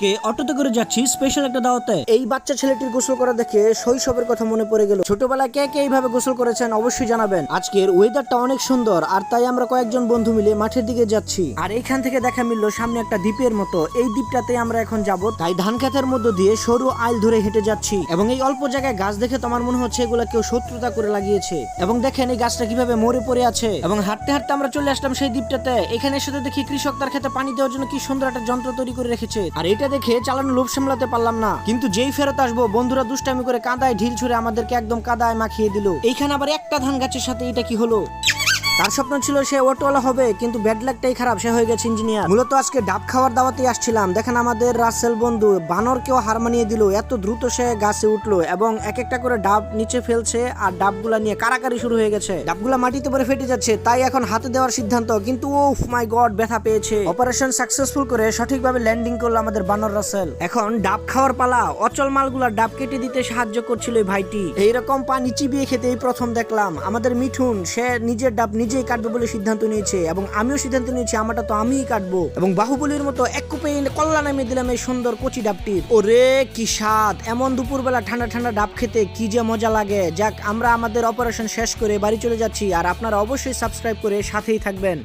আজকে অটোতে করে যাচ্ছি স্পেশাল একটা দাওয়াতে। এই বাচ্চা ছেলেটির গোসল করা দেখে শৈশবের কথা মনে পড়ে গেল। ছোটবেলায় কে কে এইভাবে গোসল করেছেন অবশ্যই জানাবেন। আজকের ওয়েদারটা অনেক সুন্দর, আর তাই আমরা কয়েকজন বন্ধু মিলে মাঠের দিকে যাচ্ছি। আর এইখান থেকে দেখা মিলল সামনে একটা দ্বীপের মতো। এই দ্বীপটাতে আমরা এখন যাব। তাই ধান খেতের মধ্য দিয়ে সরু আইল ধরে হেঁটে যাচ্ছি। এবং এই অল্প জায়গায় গাছ দেখে তো আমার মনে হচ্ছে এগুলা কেউ শত্রুতা করে লাগিয়েছে। এবং দেখেন এই গাছটা কীভাবে মরে পড়ে আছে। এবং হাঁটতে হাঁটতে আমরা চলে আসলাম সেই দ্বীপটাতে। এখানে এসে দেখি কৃষক তার খেতে পানি দেওয়ার জন্য কি সুন্দর একটা যন্ত্র তৈরি করে রেখেছে। আর এটা দেখে চালানো লোভ সামলাতে পারলাম না। কিন্তু যেই ফেরত আসব, বন্ধুরা দুষ্টামি করে কাদায় ঢিল ছুড়ে আমাদেরকে একদম কাদায় মাখিয়ে দিল। এইখানে আবার একটা ধান গাছের সাথে এটা কি হলো? তার স্বপ্ন ছিল সে অটোওয়ালা হবে, কিন্তু ব্যাড লাকটাই খারাপ, সে হয়ে গেছে ইঞ্জিনিয়ার মূলত আজকে ডাব খাওয়ার দাওয়াতে আসছিলাম। দেখেন আমাদের রাসেল বন্ধু বানর বানরকেও হার মানিয়ে দিল। এত দ্রুত সে গাছে উঠল এবং এক একটা করে ডাব নিচে ফেলছে আর ডাবগুলা নিয়ে কারাকারি শুরু হয়ে গেছে। ডাবগুলা মাটিতে পরে ফেটে যাচ্ছে, তাই এখন হাতে দেওয়ার সিদ্ধান্ত, কিন্তু ওফ মাই গড ব্যথা পেয়েছে। অপারেশন সাকসেসফুল করে সঠিকভাবে ল্যান্ডিং করল আমাদের বানর রাসেল। এখন ডাব খাওয়ার পালা, অচল মালগুলা ডাব কেটে দিতে সাহায্য করছিল ভাইটি। এইরকম পানি চিবিয়ে খেতে এই প্রথম দেখলাম। আমাদের মিঠুন, সে নিজের ডাব নিজেই কাটবে বলে সিদ্ধান্ত নিয়েছে এবং আমিও সিদ্ধান্ত নিয়েছি, আমারটা তো আমিই কাটবো। এবং বাহুবলীর মতো এক কুপে কল্লা নামিয়ে দিলাম এই সুন্দর কচি ডাবটির। ওরে কি স্বাদ! এমন দুপুরবেলা ঠান্ডা ঠান্ডা ডাব খেতে কি যে মজা লাগে। যাক, আমরা আমাদের অপারেশন শেষ করে বাড়ি চলে যাচ্ছি, আর আপনারা অবশ্যই সাবস্ক্রাইব করে সাথেই থাকবেন।